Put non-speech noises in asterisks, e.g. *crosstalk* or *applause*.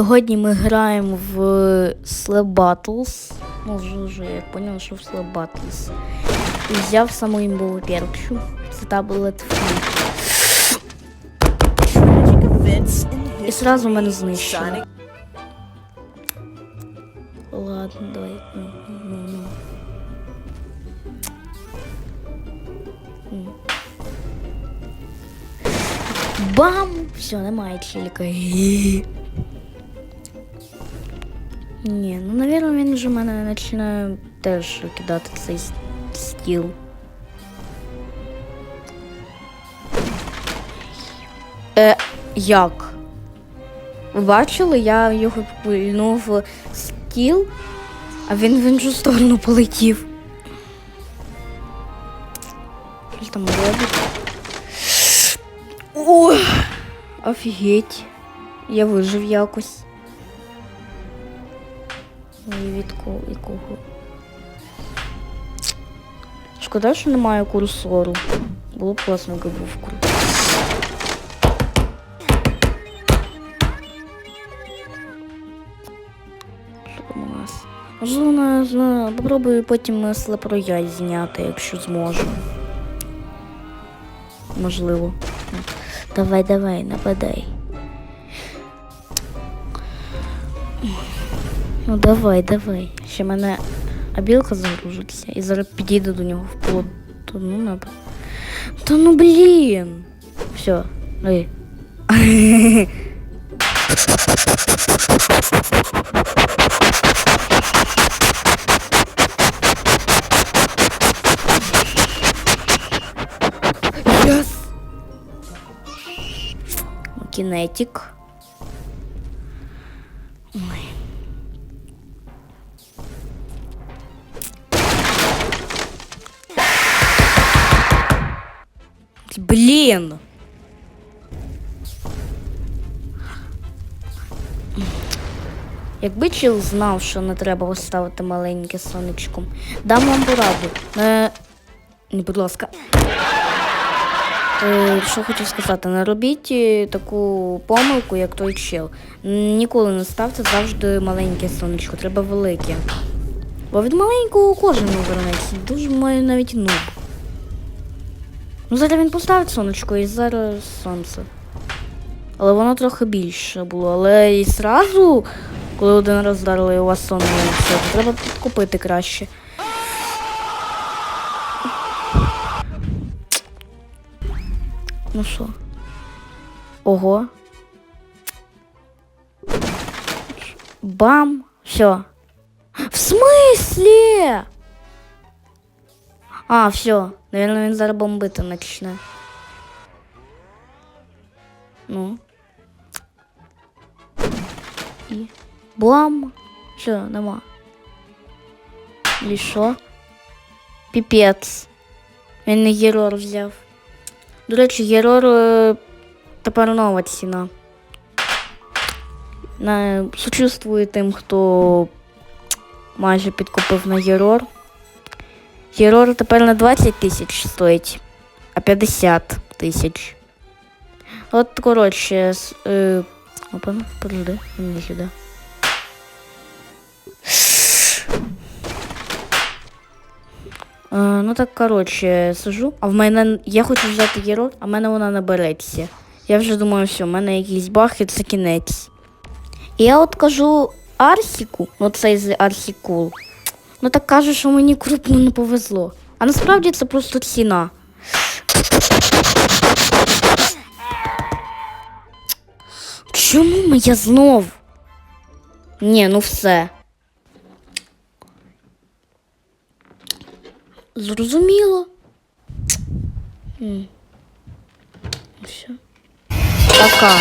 Сьогодні ми граємо в Slap Battles. Ну, вже, вже я поняв, що в Slap Battles. І взяв саму імбову перчу. Це таблет фліп. І сразу мене знищило. Ладно, давай. Ну, ну, ну. Бам! Все, немає челіка. *laughs* Ні, ну навірно він вже мене починає теж кидати цей стіл. Е, як? Ви бачили, я його пильнув стіл, а він в іншу сторону полетів. Що там робить? О, офігеть. Я вижив якось. І від кого і кого. Шкода, що немає курсору. Було б класно, якби був курсор. Можливо, попробую потім слепрояль зняти, якщо зможу. Можливо. Давай, давай, нападай. Ну давай, давай. Ще мене абілка загружиться і зараз підійду до нього в полот. Ну наб. Та ну блін. Все, ой. Yes! Кінетик. Ой. Блін. Якби чел знав, що не треба поставити маленьке сонечком, дам вам пораду. Не, не будь ласка. Е, що хочу сказати, не робіть е, таку помилку, як той чел. Ніколи не ставте завжди маленьке сонечко, треба велике. Бо від маленького кожен вернеться. Дуже має навіть нуб. Ну, зараз він поставить сонечко і зараз сонце. Але воно трохи більше було. Але і зразу, коли один раз вдарили у вас сонце, треба підкупити краще. Ну що? Ого. Бам! Все. В смысле? А, все. Наверное, він зараз бомбити почне. Ну. І. Бам! Все, нема. І що? Піпець. Він не герор взяв. До речі, герор е, тепер нова ціна. На, сочувствую тим, хто майже підкупив на герор. Герор тепер не 20 тисяч стоїть, а 50 тисяч. От, коротше, е, опа, ну, подожди, не сюди. Е, ну так, коротше, сижу, а в мене я хочу взяти герой, а в мене вона не береться. Я вже думаю, все, в мене якийсь баг і це кінець. І я от кажу Арсіку, цей з Арсікул. Ну так каже, що мені крупно не повезло. А насправді це просто ціна. Чому моя знов? Ні, ну все. Зрозуміло. М. Все. Пока.